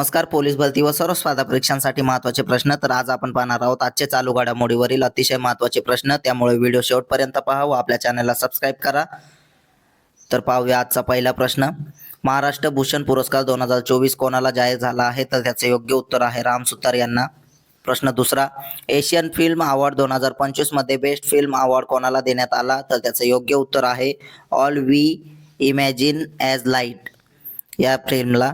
नमस्कार पोलीस भरती व सर्व स्पर्धा परीक्षांसाठी महत्त्वाचे प्रश्न तर आज आपण पाहणार आहोत. आजचे चालू घडामोडीवरील अतिशय महत्त्वाचे प्रश्न त्यामुळे व्हिडिओ शेवटपर्यंत पहा व आपल्या चॅनलला सबस्क्राईब करा. तर पाहूया आजचा पहिला प्रश्न. महाराष्ट्र भूषण पुरस्कार दोन हजार चोवीस कोणाला जाहीर झाला आहे? तर त्याचे योग्य उत्तर आहे राम सुतार यांना. प्रश्न दुसरा एशियन फिल्म अवॉर्ड दोन हजार पंचवीसमध्ये बेस्ट फिल्म अवॉर्ड कोणाला देण्यात आला? तर त्याचं योग्य उत्तर आहे All We Imagine as Light या फिल्मला.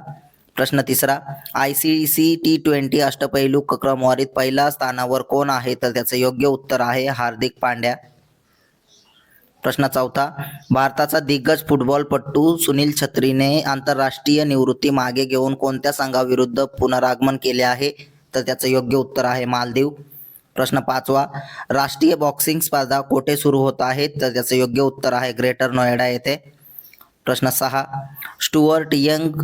प्रश्न तिसरा I C C T twenty अष्टपैलू क्रमवारीत पहिल्या स्थानावर कोण आहे? तर त्याचं योग्य उत्तर आहे हार्दिक पांड्या. प्रश्न चौथा भारताचा दिग्गज फुटबॉलपटू सुनील छत्रीने आंतरराष्ट्रीय निवृत्ती मागे घेऊन कोणत्या संघाविरुद्ध पुनरागमन केले आहे? तर त्याचं योग्य उत्तर आहे मालदीव. प्रश्न पाचवा राष्ट्रीय बॉक्सिंग स्पर्धा कोठे सुरू होत आहेत तर त्याचं योग्य उत्तर आहे ग्रेटर नोएडा येथे. प्रश्न सहा स्टुअर्ट यंग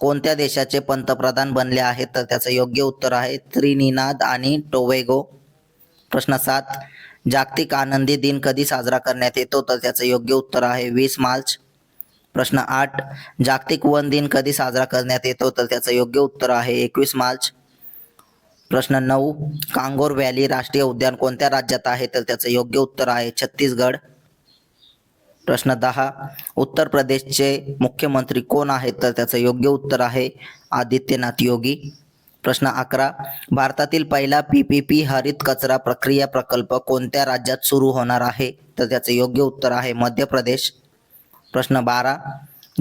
कोणत्या देशाचे पंतप्रधान बनले आहेत? तर त्याचं योग्य उत्तर आहे त्रिनिनाद आणि टोवेगो प्रश्न सात. जागतिक आनंदी दिन कधी साजरा करण्यात येतो? तर त्याचं योग्य उत्तर आहे वीस मार्च. प्रश्न आठ. जागतिक वन दिन कधी साजरा करण्यात येतो? तर त्याचं योग्य उत्तर आहे एकवीस मार्च. प्रश्न नऊ. कांगोर व्हॅली राष्ट्रीय उद्यान कोणत्या राज्यात आहे? तर त्याचं योग्य उत्तर आहे छत्तीसगड प्रश्न दहा उत्तर प्रदेशचे मुख्यमंत्री कोण आहेत? तर त्याचं योग्य उत्तर आहे आदित्यनाथ योगी. प्रश्न अकरा भारतातील पहिला पी पी पी हरित कचरा प्रक्रिया प्रकल्प कोणत्या राज्यात सुरू होणार आहे? तर त्याचं योग्य उत्तर आहे मध्य प्रदेश. प्रश्न बारा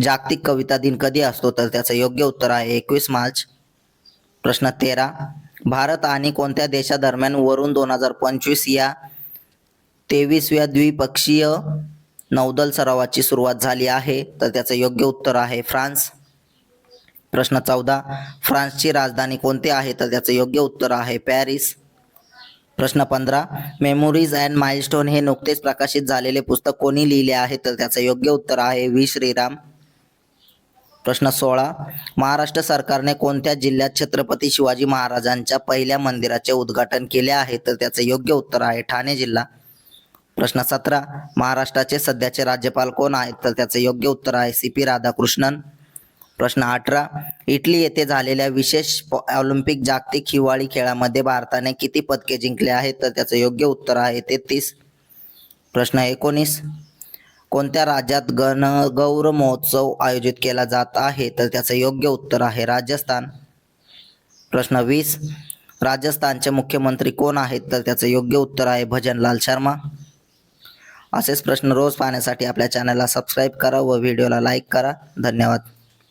जागतिक कविता दिन कधी असतो? तर त्याचं योग्य उत्तर आहे एकवीस मार्च. प्रश्न तेरा भारत आणि कोणत्या देशादरम्यान वरून दोन हजार पंचवीस या तेवीसव्या द्विपक्षीय नौदल सरावाची सुरुवात झाली आहे तर त्याचं योग्य उत्तर आहे फ्रान्स. प्रश्न चौदा फ्रान्सची राजधानी कोणती आहे तर त्याचं योग्य उत्तर आहे पॅरिस. प्रश्न पंधरा मेमोरीज अँड माइलस्टोन हे नुकतेच प्रकाशित झालेले पुस्तक कोणी लिहिले आहे तर त्याचं योग्य उत्तर आहे व्ही. श्रीराम. प्रश्न सोळा महाराष्ट्र सरकारने कोणत्या जिल्ह्यात छत्रपती शिवाजी महाराजांच्या पहिल्या मंदिराचे उद्घाटन केले आहे तर त्याचं योग्य उत्तर आहे ठाणे जिल्हा. प्रश्न सतरा महाराष्ट्राचे सध्याचे राज्यपाल कोण आहेत? तर त्याचं योग्य उत्तर आहे सी पी राधाकृष्णन. प्रश्न अठरा इटली येथे झालेल्या विशेष ऑलिम्पिक जागतिक हिवाळी खेळामध्ये भारताने किती पदके जिंकले आहेत? तर त्याचं योग्य उत्तर आहे तेहतीस. प्रश्न एकोणीस कोणत्या राज्यात गण गौर महोत्सव आयोजित केला जात आहे? तर त्याचं योग्य उत्तर आहे राजस्थान. प्रश्न वीस राजस्थानचे मुख्यमंत्री कोण आहेत? तर त्याचं योग्य उत्तर आहे भजनलाल शर्मा. असेच प्रश्न रोज पाहण्यासाठी आपल्या चॅनलला सबस्क्राईब करा व व्हिडिओला लाईक करा. धन्यवाद.